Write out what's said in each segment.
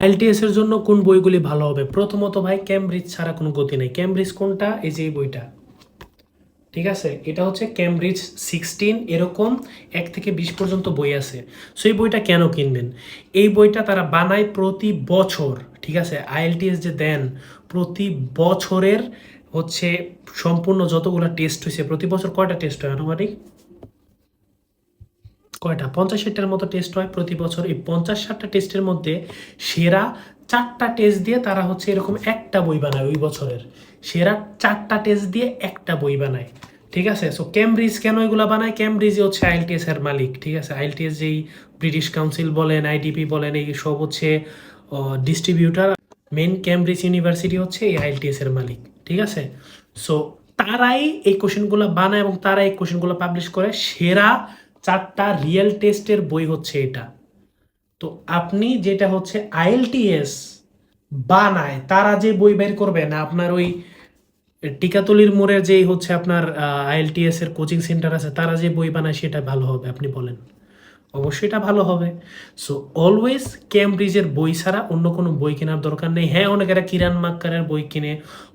LTS এর জন্য কোন বইগুলি ভালো হবে? প্রথমত ভাই ক্যামব্রিজ ছাড়া কোনো গতি নেই। ক্যামব্রিজ কোনটা? এই যে বইটা। ঠিক আছে? এটা হচ্ছে ক্যামব্রিজ সিক্সটিন এরকম এক থেকে বিশ পর্যন্ত বই আছে। সো এই বইটা কেন কিনবেন? এই বইটা তারা বানায় প্রতি বছর। ঠিক আছে? আইএলটিএস যে দেন, প্রতি বছরের হচ্ছে সম্পূর্ণ যতগুলো টেস্ট হয়েছে প্রতি বছর কয়টা টেস্ট হয় আনুমানিক? কয়টা? পঞ্চাশ ষাটটার মতো টেস্ট হয় প্রতি বছর। এই পঞ্চাশ ষাটটা টেস্টের মধ্যে সেরা চারটা টেস্ট দিয়ে তারা হচ্ছে এরকম একটা বই বানায় ওই বছরের। সেরা চারটা টেস্ট দিয়ে একটা বই বানায়। ঠিক আছে? সো ক্যামব্রিজ কেন এগুলো বানায়? ক্যামব্রিজ হচ্ছে আইএলটিএস এর মালিক। ঠিক আছে? আইএলটিএস যেই ব্রিটিশ কাউন্সিল বলেন আইডিপি বলেন, এই সব হচ্ছে ডিস্ট্রিবিউটার মেন ক্যামব্রিজ ইউনিভার্সিটি হচ্ছে এই আইএলটিএস এর মালিক। ঠিক আছে? সো তারাই এই কোশ্চেনগুলো বানায় এবং তারা এই কোশ্চেনগুলো পাবলিশ করে। সেরা চারটা রিয়েল টেস্টের বই হচ্ছে এটা। তো আপনি যেটা হচ্ছে আইএলটিএস বানায়, তারা যে বই বের করবে না, আপনার ওই টিকাতলির মোড়ে যেই হচ্ছে আপনার আইএলটিএস এর কোচিং সেন্টার আছে, তারা যে বই বানায় সেটা ভালো হবে, আপনি বলেন। অবশ্যই এটা ভালো হবে। সো অলওয়েজ ক্যামব্রিজের বই ছাড়া অন্য কোনো বই কেনার দরকার নেই। হ্যাঁ অনেকেরা কিরান মাক্কারের বই কিনে,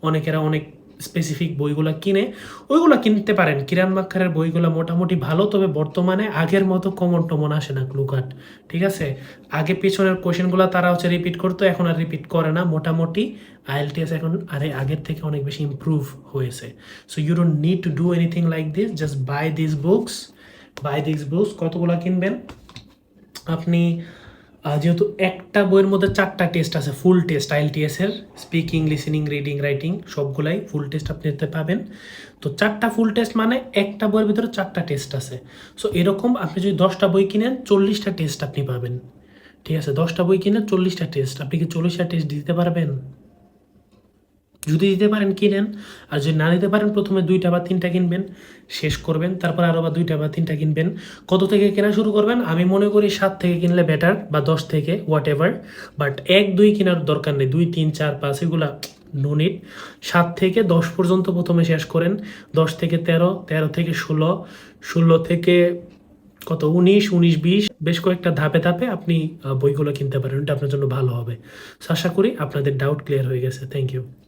অনেকেরা অনেক স্পেসিফিক বইগুলো কিনে, ওইগুলো কিনতে পারেন। কিরান মাক্কারের বইগুলো মোটামুটি ভালো, তবে বর্তমানে আগের মতো কমন টমন আসে না ক্লুকাট ঠিক আছে? আগে পিছনের কোশ্চেনগুলো তারা হচ্ছে রিপিট করতো, এখন আর রিপিট করে না। মোটামুটি আইএলটিএস এখন আরে আগের থেকে অনেক বেশি ইম্প্রুভ হয়েছে। So you don't need to do anything like this just buy this books buy this books কতগুলো কিনবেন? আপনি যেহেতু একটা বইয়ের মধ্যে চারটা টেস্ট আছে ফুল টেস্ট আইএলটিএস এর স্পিকিং লিসেনিং রিডিং রাইটিং সবগুলাই ফুল টেস্ট আপনি নিতে পাবেন। তো চারটা ফুল টেস্ট মানে একটা বইয়ের ভিতরে চারটা টেস্ট আছে। সো এরকম আপনি যদি দশটা বই কিনেন, চল্লিশটা টেস্ট আপনি পাবেন। ঠিক আছে? দশটা বই কিনে চল্লিশটা টেস্ট আপনি কি চল্লিশটা টেস্ট দিতে পারবেন? যদি দিতে পারেন কিনেন, আর যদি না দিতে পারেন, প্রথমে দুইটা বা তিনটা কিনবেন, শেষ করবেন, তারপর আরও বা দুইটা বা তিনটা কিনবেন। কত থেকে কেনা শুরু করবেন? আমি মনে করি সাত থেকে কিনলে বেটার বা দশ থেকে হোয়াট এভার বাট এক, দুই কেনার দরকার নেই। দুই, তিন, চার, পাঁচ, এগুলা নো নিড সাত থেকে দশ পর্যন্ত প্রথমে শেষ করেন। দশ থেকে তেরো তেরো থেকে ষোলো ষোলো থেকে কত? উনিশ উনিশ, বিশ। বেশ কয়েকটা ধাপে ধাপে আপনি বইগুলো কিনতে পারেন। এটা আপনার জন্য ভালো হবে। আশা করি আপনাদের ডাউট ক্লিয়ার হয়ে গেছে। Thank you